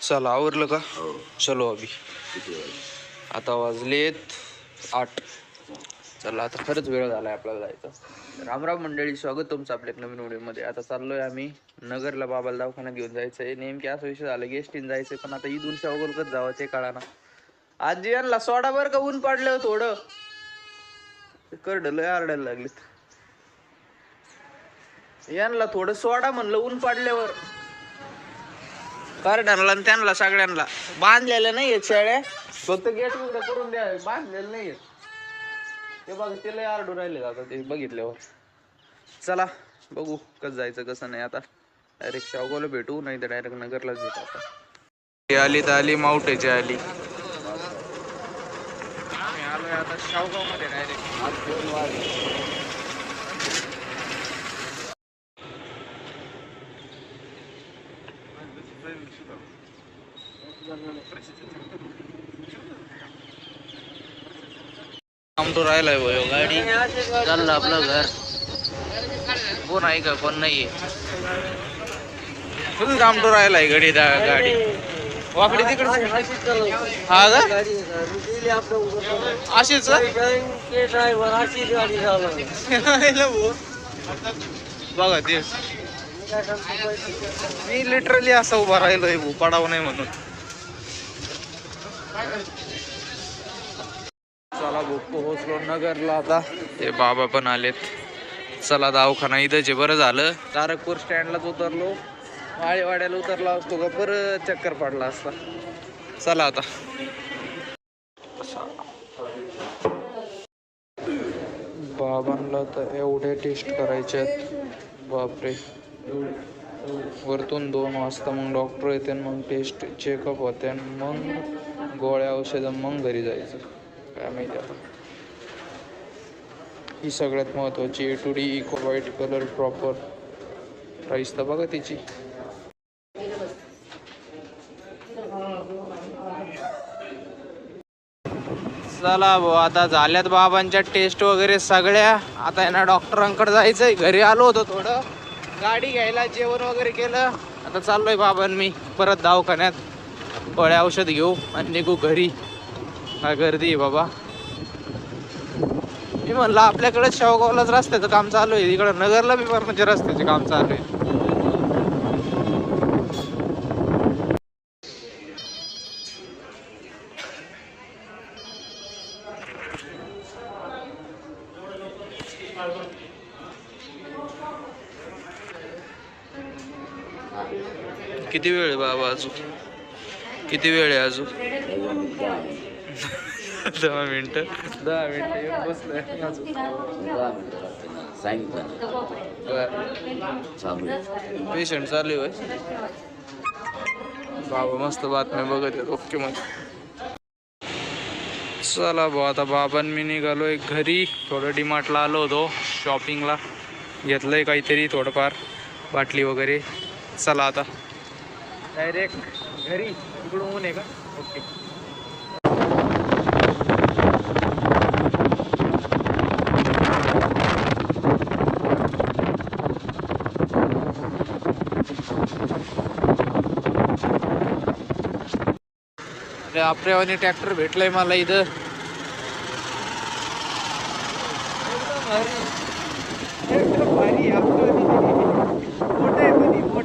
चला आवरलं का? हो. चलो अभि आता वाजलेत आठ. चला आता खरंच वेळ झालाय आपल्याला जायचं. रामराम मंडळी स्वागत तुमचं आपल्या एक नवीन व्हिडिओमध्ये. आता चाललोय आम्ही नगरला बाबाला दवाखान्यात घेऊन जायचंय. नेमके असं विषय झालं गेस्टीन जायचंय पण आता इथून शावगोलकच जावं ते कळाना. आजी यांना सोडा बरं का ऊन पाडलं थोडं. करडलं आरडायला लागलेत. यांना थोडं सोडा म्हणलं ऊन पाडल्यावर. कार्डांना आणि त्यांना सगळ्यांना. बांधलेलं नाही आहेत शेळ्या. फक्त गेट उघडं करून द्या. बांधलेलं नाही ते बघ ते लय आरडू राहिले आता ते बघितल्यावर. चला बघू कसं जायचं कसं नाही आता. डायरेक्ट शावगावला भेटू नाही तर डायरेक्ट नगरलाच भेटू आता. ती आली तर आली मावटेची आली. आम्ही आलोय आता डायरेक्ट आमटो राहिलाय भाऊ गाडी. चाललं आपलं घर. कोण आहे का कोण नाहीये? फुल दामटो राहिलाय गाडी दा- गाडी? वाकडी तिकडे. हा का? अशीच बघा ते मी लिटरली असं उभा राहिलोय पडाव नाही म्हणून. चला भाऊ पोहोचलो नगरला आता. हे बाबा पण आलेत. चला दवाखाना इथं जे बरं झालं. तारकपूर स्टँडलाच उतरलो. वाडेवाड्याला उतरला असतो का परत चक्कर पडला असता. चला आता. बाबांना तर एवढे टेस्ट करायचे आहेत. बापरे. वरतून दोन वाजता मग डॉक्टर येते मग टेस्ट चेकअप होते मग गोळ्या औषधं मग घरी जायचं. काय माहिती आता. ही सगळ्यात महत्त्वाची A two D eco white colour proper price तर बघा तिची. चला भाऊ आता झाल्यात बाबांच्या टेस्ट वगैरे सगळ्या. आता यांना डॉक्टरांकडे जायचंय. घरी आलो होतो थोडं. गाडी घ्यायला जेवण वगैरे केलं. आता चाललोय बाबान मी. परत दवाखान्यात. गोळ्या औषध घेऊ आणि निघू घरी. हा गर्दी आहे बाबा. मी म्हणलं आपल्याकडे शेवगावलाच रस्त्याचं काम चालू आहे. इकडं नगरला बी म्हणजे रस्त्याचे काम चालू आहे. किती वेळ आहे बाबा अजून? किती वेळ आहे अजून? दहा मिनटं. दहा मिनटं येऊन बसलोय. अजून सांगितलं चालू पेशंट चालू आहे बाबा मस्त बातम्या बघत आहेत ओके मग. चला भाऊ आता बाबां मी निघालोय घरी. थोडं डिमार्टला आलो होतो शॉपिंगला घेतलंय काहीतरी थोडंफार बाटली वगैरे. चला आता. डायरेक्ट घरी इकडून ऊन आहे का? ओके. आपल्यावानी ट्रॅक्टर भेटलाय मला इथं. एकदम भारी. आपलं.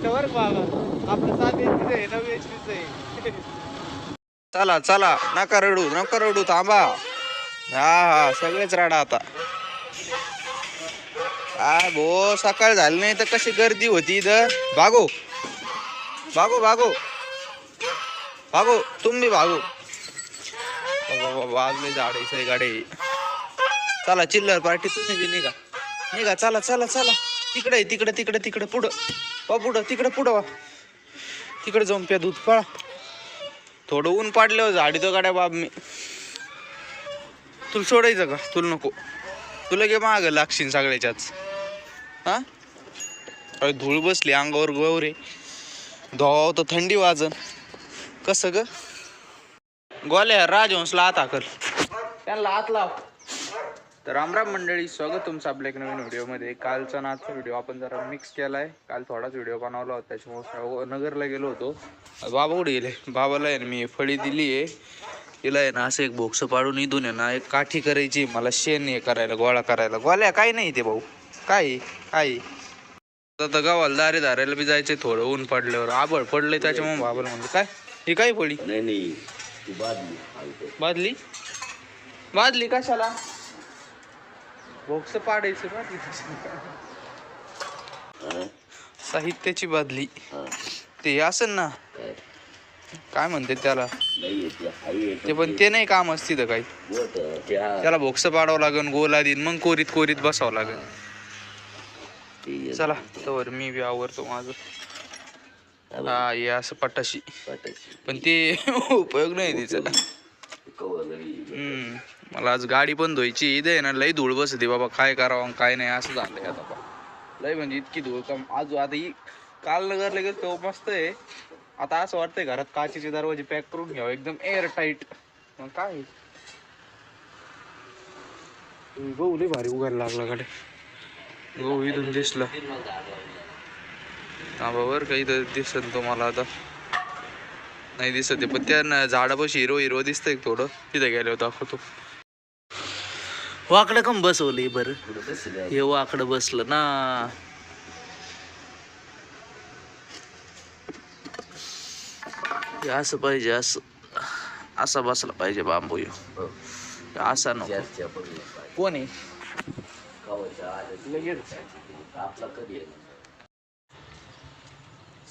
मोठं बरं बाबा आपलं सात आहे नऊ एचपीचं आहे. चला चला. नका रडू नका रडू थांबा. हा हा सगळेच राडा आता. काय भो सकाळ झाली नाही तर कशी गर्दी होती इथं? भागो. भागो भागो. भागो तुम्ही भागो. वाजले झाडे गाडे चला चिल्लर पार्टी तुम्ही बी निघा. निघा चला चला चला. तिकडे तिकडे तिकडे तिकडे पुढं. वा पुढं तिकडे पुढं वा. तिकडे जाऊन प्या दूध पळा. थोडं ऊन पाडलं झाडी तो गाड्या बाब मी. तुला सोडायचं का? तुला नको. तुला गे माग लागशील सगळ्याच्याच. हा? अरे धूळ बसली अंगावर गोवरे धोवाव तर थंडी वाजन. कसं ग? गोल्या राजवंशला आता कर त्यांना आत लाव. तर रामराम मंडळी स्वागत तुमचं आपल्या एक नवीन व्हिडिओमध्ये. कालचा ना आजचा व्हिडिओ आपण जरा मिक्स केला आहे काल थोडाच व्हिडिओ बनवला होता त्याच्यामुळे नगरला गेलो होतो. बाबा कुठे गेले? बाबाला आहे ना मी फळी दिली आहे. तिला आहे ना असं एक बोक्स पाडून इथून आहे ना एक काठी करायची मला शेण हे करायला गोळा करायला. गोळ्या काय नाही ते भाऊ. काय? काय? आता गावाला दारे धारायला बी जायचे थोडं ऊन पडल्यावर. आबळ पडलंय त्याच्यामुळे बाबाला म्हणलं काय? ही काय फळी? नाही बादली. बादली? बादली कशाला? बॉक्स पाडायचं कशाला? हा? साहित्याची बादली. ते असेल ना काय? म्हणते त्याला ते पण ते नाही काम असते तर काही. त्याला बॉक्स पाडावं लागेल गोला देईन मग कोरीत कोरीत बसावं लागेल. चला तर मी बी आवरतो माझं हा हा असं पटाशी. पण ते उपयोग नाही तिचा ते कवर घरी. हम्म. मला आज गाडी पण धुवायची इथे आहे ना लई धूळ बसते बाबा. काय करावं आणि काय नाही असं झालंय आता बा. लई म्हणजे इतकी धूळ कम आज आता ही काल नगर लगेच तो मस्त आहे. आता असं वाटतंय घरात काचेचे दरवाजे पॅक करून घ्यावं. एकदम एअर टाईट मग काय गहू लई भारी उगायला लागला गाडी गहू इथून दिसला. हा काही तर दिसत तुम्हाला आता. नाही दिसत आहे पण त्या झाडापाशी हिरो हिरो दिसतंय थोडं. तिथे गेल्यावर दाखवतो. वाकडं कम बसवलंय बरं. हे वाकडं बसलं ना हे असं पाहिजे असं असा बसला पाहिजे बांबू ह्यो. हो. असा नको. कोण आहे?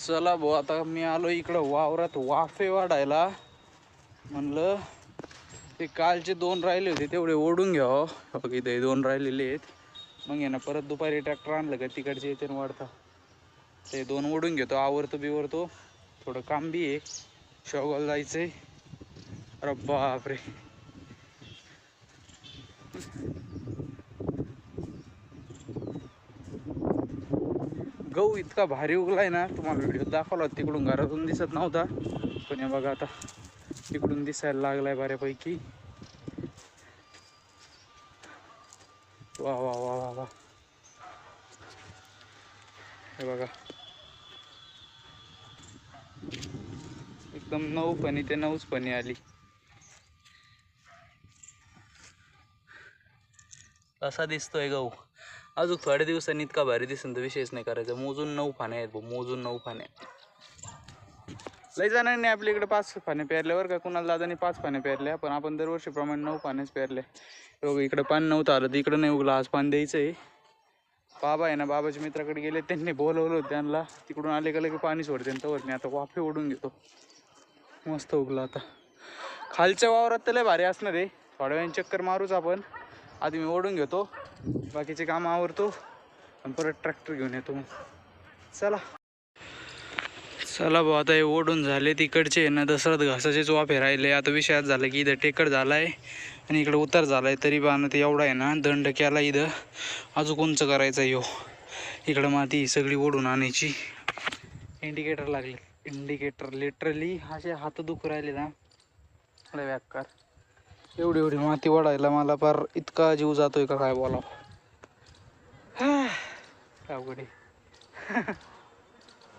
चला भाऊ आता मी आलो इकडं वावरात वाफे वाढायला म्हणलं ते कालचे दोन राहिले होते तेवढे ओढून घ्यावं हो. बघ इथे दोन राहिलेले आहेत. मग ये ना परत दुपारी ट्रॅक्टर आणलं का तिकडचे येते ना वाढता. ते दोन ओढून घेतो आवरतो बिवरतो. थोडं काम बी आहे. जायचं आहे अरे बापरे. गहू इतका भारी उगलाय ना तुम्हाला व्हिडिओ दाखवला होता तिकडून घरातून दिसत नव्हता. पण हे बघा आता. तिकडून दिसायला लागलाय बऱ्यापैकी. वा वा वा वा वा. हे बघा. एकदम नऊ पणी ते नऊच पणी आली. असा दिसतोय गहू. अजून थोड्या दिवसांनी इतका भारी दिसेल तर विशेष नाही करायचा. मोजून नऊ फाने आहेत भाऊ मोजून नऊ फाने लई जणांनी आपल्या इकडे पाच पेरले बर का. कुणाला दादानी पाच पाने पेरल्या पण आपण दरवर्षीप्रमाणे नऊ पानेच पेरले. इकडं पान नव्हतं आलं तर इकडं नाही उगलं आज पान द्यायचं आहे. बाबा आहे ना बाबाच्या मित्राकडे गेले त्यांनी बोलवलं होतं त्यांना. तिकडून आले का की पाणी सोडते तवर मी आता वाफे ओढून घेतो. मस्त उगला आता. खालच्या वावरात तर लय भारी असणार आहे. थोड्या वेळाने चक्कर मारूच आपण. आधी मी ओढून घेतो. बाकीचे काम आवरतो. आणि परत ट्रॅक्टर घेऊन येतो मग. चला. चला भाऊ आता हे ओढून झाले तिकडचे आहे ना दसरात घासाचेच वाफे राहिले. आता विषयात झालं की इथं टेकड झाला आहे आणि इकडं उतार झाला आहे तरी बाण ते एवढा आहे ना दंड केला इथं. अजून कोणचं करायचं आहे ह्यो इकडं माती सगळी ओढून आणायची. इंडिकेटर लागले. इंडिकेटर लिटरली असे हात दुखू राहिले ना. लय व्याकार. एवढी एवढी माती वाढायला मला फार इतका जीव जातोय का काय बोलावं. अवघड आहे.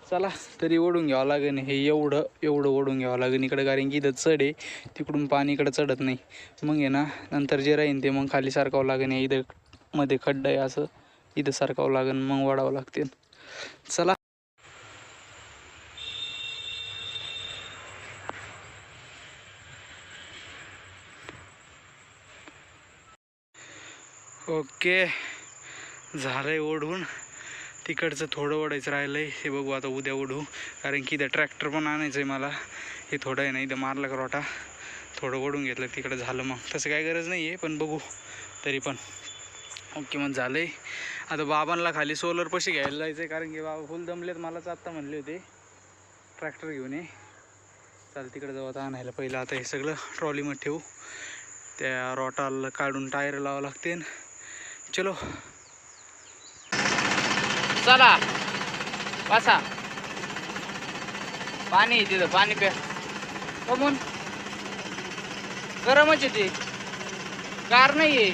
चला तरी ओढून घ्यावं लागेल. हे एवढं एवढं ओढून घ्यावं लागेल. इकडं कारण की इथं चढ आहे. तिकडून पाणी इकडं चढत नाही. मग आहे ना नंतर जे राहीन ते मग खाली सारखावं लागेल. हे इथं मध्ये खड्डा आहे असं. इथं सारखावं लागेल. मग वाढावं लागते. चला. ओके. झालं आहे ओढून. तिकडचं थोडं ओढायचं आहे हे बघू आता उद्या ओढू. कारण की इथं ट्रॅक्टर पण आणायचं आहे मला. हे थोडं आहे ना इथं मारलं का रोटा? थोडं ओढून घेतलं तिकडं झालं मग. तसं काय गरज नाही आहे पण बघू. तरी पण. ओके मग झालं आहे आता बाबांना खाली सोलर पशी घ्यायला जायचं आहे कारण की बाबा फुल दमलेत. मलाच आत्ता म्हणले होते. ट्रॅक्टर घेऊन ये. चाल तिकडे जाऊ आता आणायला. पहिलं आता हे सगळं ट्रॉलीमध्ये ठेवू. त्या रॉटाला काढून टायर लावावं लागते. चलो. चला. बसा. पाणी तिथं पाणी प्या. कमून. गरमच येते कार नाही आहे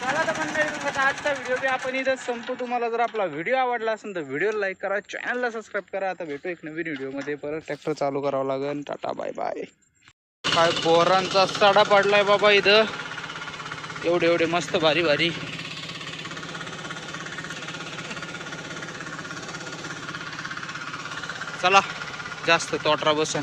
चला तर मंडळी आजचा व्हिडिओ बी आपण इथं संपू. तुम्हाला जर आपला व्हिडिओ आवडला असेल तर व्हिडिओला लाईक करा चॅनलला सबस्क्राईब करा. आता भेटू एक नवीन व्हिडिओमध्ये. परत ट्रॅक्टर चालू करावं लागेल. Tata bye bye. काय बोरांचा सडा पडलाय बाबा इथं. एवढे एवढे मस्त भारी भारी. चला जास्त तोटरा बसन.